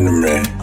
anime.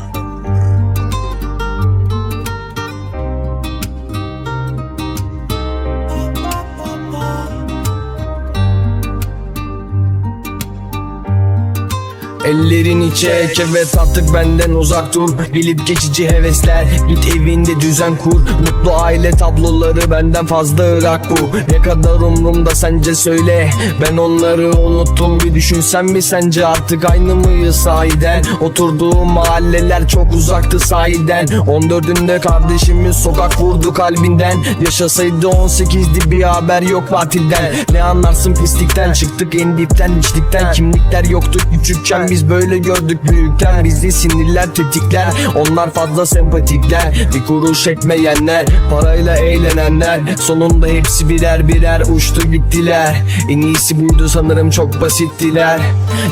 Ellerini çek evet artık benden uzak dur. Gelip geçici hevesler Git evinde düzen kur. Mutlu aile tabloları benden fazla ırak bu. Ne kadar umrumda sence söyle. Ben onları unuttum bir düşünsen mi sence? Artık aynı mıyız sahiden? Oturduğum mahalleler çok uzaktı sahiden. 14'ünde kardeşimiz sokak vurdu kalbinden. Yaşasaydı 18'di bir haber yok tatilden Ne anlarsın pislikten? Çıktık en dipten içlikten. Kimlikler yoktu küçükken biz böyle gördük büyükten Bizi sinirler tetikler. Onlar fazla sempatikler Bir kuruş ekmeyenler parayla eğlenenler. Sonunda hepsi birer birer uçtu gittiler. En iyisi buydu sanırım çok basittiler.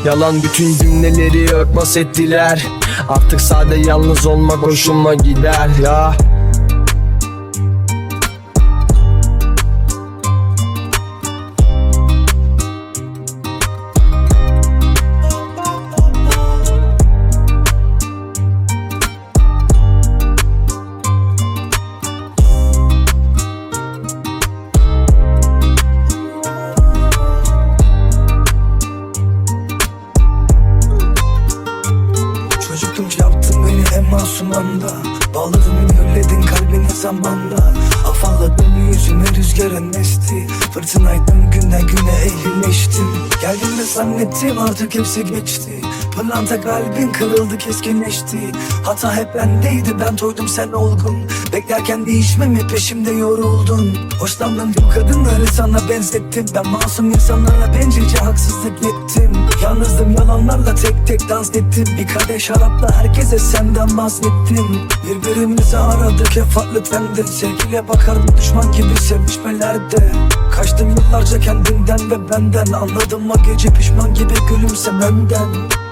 Yalan bütün cümleleri örtbas ettiler. Artık sade yalnız olmak hoşuma gider. Ya en masum anda Bağladın yürledin kalbini zamanda. Afalladım yüzüme rüzgarın esti. Fırtınaydım günden güne ehlileştim Geldiğinde zannettim artık hepsi geçti Pırlanta kalbin kırıldı keskinleşti. Hata hep bendeydi ben toydum sen olgun. Beklerken değişmemi peşimde yoruldun? Hoşlandım bu kadınları sana benzettim. Ben masum insanlara bencilce haksızlık ettim. Yalnızdım yalanlarla tek tek dans ettim. Bir kadeh şarapla herkese senden bahsettim. Birbirimizi aradık hep farklı trende. Sevgiyle bakardım düşman gibi sevişmelerde. Kaçtım yıllarca kendimden ve benden. Anladım o gece pişman gibi gülümsemenden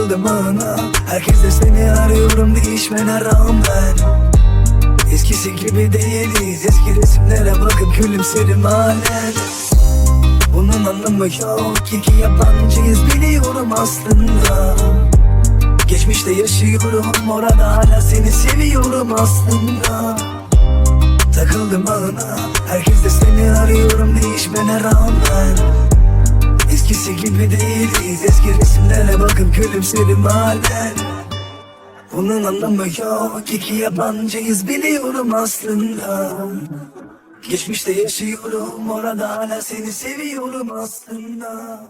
Takıldım ana. Herkes seni arıyorum değişmene rağmen. Eskisi gibi değiliz Eski resimlere bakıp gülümserim halen. Bunun anlamı yok İki yabancıyız biliyorum aslında. Geçmişte yaşıyorum orada hala seni seviyorum aslında. Takıldım ana Herkes de seni arıyorum değişmene rağmen Eskisi gibi değiliz. Eski resimlere bakıp gülümserim halen. Bunun anlamı yok. İki yabancıyız biliyorum aslında. Geçmişte yaşıyorum Orada hala seni seviyorum aslında